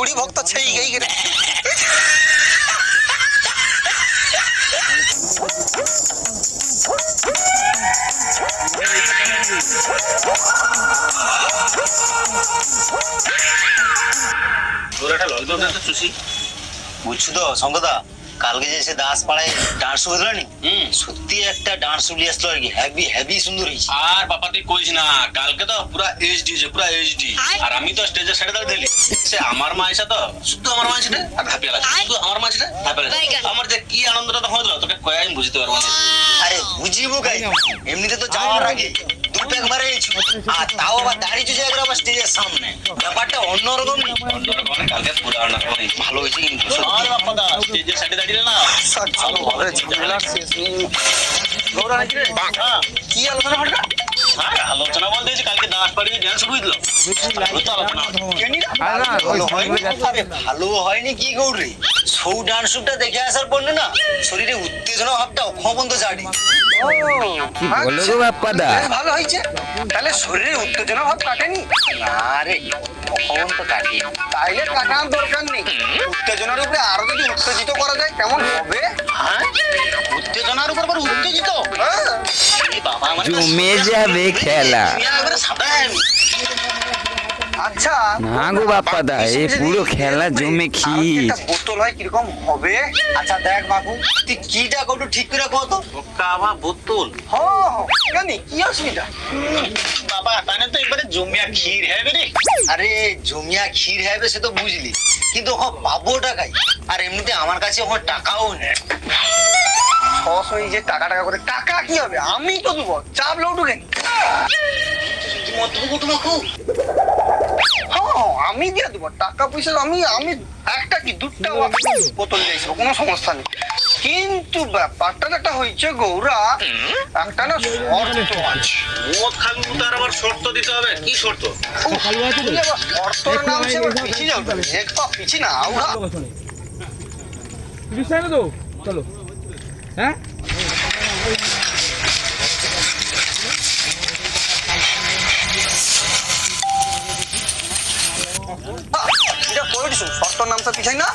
গৌড়ী ভক্ত ছেই গেই রে তোর একটা লজ্জা চুষি বুঝছ তো শঙ্কদা কালকে যে সে দাস পাড়ায় ডান্স হয়েছিল নি? হুম। সত্যি একটা ডান্স উলি আসলো আর কি। হ্যাভি হ্যাভি সুন্দর হয়েছে। আর বাবা তুই কইস না কালকে তো পুরা এইচডি যে পুরা এইচডি আর আমি তো স্টেজের সাইডে দাঁড়িয়ে দিলি সে আমার মা এসে তো শুধু আমার মা এসে আর ধাপিয়া লাগছে শুধু আমার মা এসে ধাপিয়া লাগছে আমার যে কি আনন্দটা তখন হলো তোকে কয়ে আমি বুঝতে পারব না। আরে বুঝিবো কাই এমনিতে তো যাওয়ার আগে দু প্যাক আর তাও আবার দাঁড়িয়ে চুষে একবার আবার স্টেজের সামনে। ব্যাপারটা অন্যরকম কালকে ভালো হয়েছে কিন্তু। স্টেজের সাইডে দাঁড়িয়ে না? ঝামেলার শেষ নেই হ্যাঁ। কি আলোচনা ফাটকা হ্যাঁ আলোচনা বলতে যে কালকে দাস পাড়ি ড্যান্স বুঝলো ভালো হয়নি ভালো হয়নি কি গৌরী? সৌ ডান্স শুটটা দেখে আসার পর না শরীরে উত্তেজনা ভাবটা জানি কি বলো গো বাপ্পাদা? ভালো হয়েছে। তাহলে শরীরে উত্তেজনা ভাব কাটেনি? না রে অক্ষমন্ত কাটি। তাইলে কাটানোর দরকার নেই। উত্তেজনার উপরে আরও যদি উত্তেজিত করা যায় কেমন হবে? হ্যাঁ? উত্তেজনার উপর আবার উত্তেজিত? হ্যাঁ। বাবা মানে জমে যাবে খেলা। না গো বাপ্পাদা এ পুরো খেলা জমে একটা বোতল হয় কীরকম হবে? আচ্ছা দেখ বাবু তুই কিটা কটু ঠিক করে কত কাবা বোতল। হ জানি কি অসুবিধা? বাবা তাহলে তো একবারে জমিয়া ক্ষীর হ্যাঁ রে আরে জমিয়া ক্ষীর হবে সে তো বুঝলি। কিন্তু হ পাবো টাকাই আর এমনিতে আমার কাছে ওখানে টাকাও নেই। যে টাকা টাকা করে টাকা কি হবে? আমি তো দেবো চাপ লৌটু কেন? তুই মতবুকু তোমাকে হ্যাঁ আমি দিয়ে দেবো। টাকা পয়সা আমি আমি একটা কি দুটা বোতল দিয়েছিল কোনো সমস্যা নেই। কিন্তু ব্যাপারটা যেটা হয়েছে গৌরা একটা না শর্ত আছে। মদ খাবি তার আবার শর্ত দিতে হবে কি শর্ত? নাম সে আবার পিছিয়ে যাও এক পা পিছিয়ে না আউরা বিষয় না তো? চলো। হ্যাঁ? নামটা পিছাই না।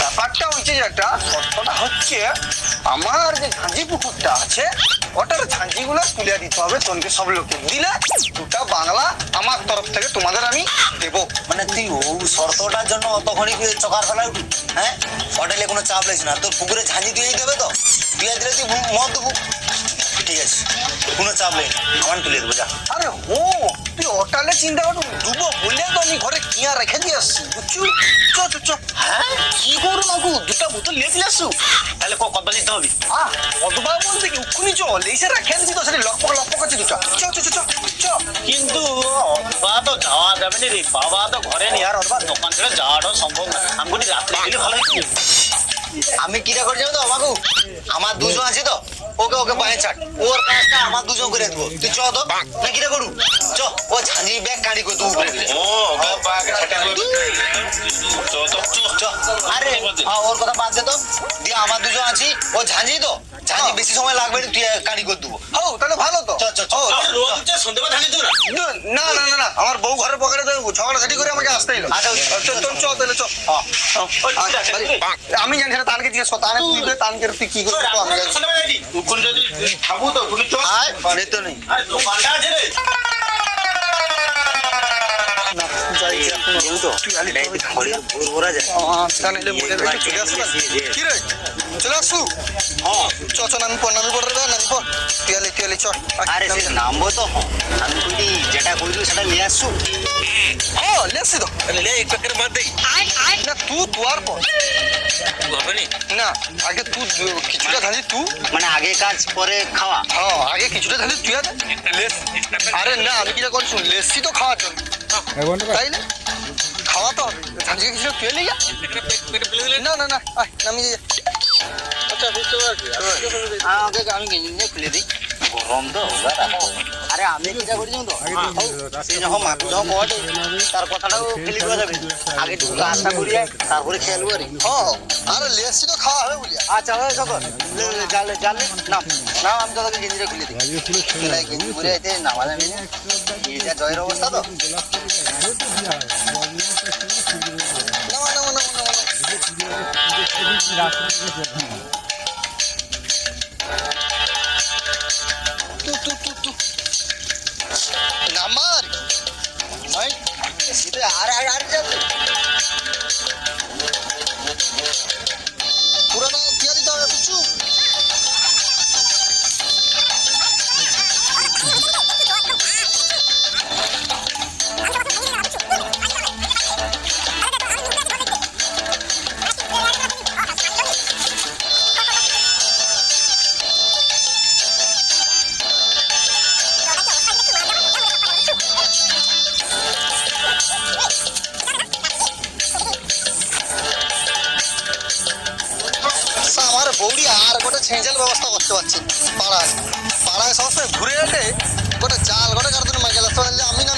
ব্যাপারটা হচ্ছে যেটা শর্তটা হচ্ছে আমার যে ঝাঁঝি পুকুরটা আছে ওটার ঝাঁঝিগুলো তুলে দিতে হবে তোমাকে সব লোকে দিলে দুটা বাংলা আমার তরফ থেকে তোমাদের আমি দেবো। মানে তুই ও শর্তটার জন্য অতক্ষণই তুই চকার ফেলায় উঠি হ্যাঁ? হোটেলে কোনো চাপ লাগছে না। তোর পুকুরে ঝাঁঝি তুই দেবে তো? তুই দিলে তুই মদ দেবো। ঠিক আছে। কোনো চাপ নেই। আমার তুলে দেবো যা। আরে হো হোটেলে চিন্তা করো ডুবো বলে তো আমি ঘরে কিয়া রেখে দিয়ে আসছি বুঝছু? চ চ চ। হ্যাঁ কি করব মাকু দুটা বোতল নিয়ে চলে আসু তাহলে ক- কত দিতে হবে? আহ অদবা বলতে কি? উকুনি চ লেসে রেখে দিছি তো সেটা লকপক লকপক আছে দুটা। চ চ চ চ কিন্তু বা তো যাওয়া যাবে না রে বাবা তো ঘরে নেই আর ওর বা দোকান ছেড়ে যাওয়াটাও সম্ভব না। আমি রাত্রে গেলে ভালো আমি কিটা করে যাব তো মাকু আমার দুজন আছে তো। ওকে ওকে পায়ে ছাড় ওর কাজটা আমার দুজন করে দেবো তুই চ তো না কিটা করু চ ও ঝাঁঝি ব্যাগ কাঁড়ি করে দেবো উপরে ও ছেটা তো চ আরে হ্যাঁ, ওর কথা বাদ দে তো দিয়ে আমার দুজন আছি ও ঝাঁঝি তো ঝাঁঝি বেশি সময় লাগবে না তুই কাঁড়ি করে দেবো হো তাহলে ভালো তো চ চ সন্ধ্যেবেলা না না না আমার বউ ঘরের পকেটে তো ঝগড়াঝাটি করে আমাকে আসতে এলো আচ্ছা, চ তাহলে চ হ্যাঁ। রে। আমি জানি না তানকে জিজ্ঞেস কর তানে তুই তানকে তুই কি করবি তো আমি উকুন যদি খাব তো তুমি চল আয় পারে তো। নেই দোকানটা আছে। রে তো। তুই আসু হ্যাঁ। তুই আলি তুই আলি চ। আরে সে নামবো তো। আমি কইলি যেটা কইলি সেটা নিয়ে আসছু লেসি তো লে এক প্যাকেট মার দেই না তুই দুয়ার পর। নি আগে তুই কিছুটা ধানি তুই মানে আগে কাজ পরে খাওয়া? হ্যাঁ আগে কিছুটা ধানি তুই আরে না আমি কিটা করছি লেসি তো এক ঘণ্টা তাই না? খাওয়া তো ঝাঁঝিকে কিছুটা তুই লিয়া না না না আয় নামি যা। আচ্ছা বুঝতে পারছি আগে আমি গেঞ্জি নিয়ে খুলে দিই। গরম তো। আরে আমি কিটা করি জানো তো? সে যখন মাকু যখন কটে তার কথাটাও ফেলে দেওয়া যাবে আগে একটু কাজটা করিয়ে তারপরে খেলব আরে হ্যাঁ আরে লেসি তো খাওয়া হবে বলিয়া। আচ্ছা হয়ে সকল জানলে জানলে না না আমি তোকে গেঞ্জিটা খুলে দিই। গেঞ্জি ঘুরে এতে নামা যাবে না এই যা জয়ের অবস্থা তো? নামা তু সিধে আর আর আর যাচ্ছে বৌদি আর গোটা ছেঁচাল ব্যবস্থা করতে পারছে পাড়ায়। পাড়ায় সবসময় ঘুরে আটে গোটা জাল গোটা কারণ মাইকেল আমি না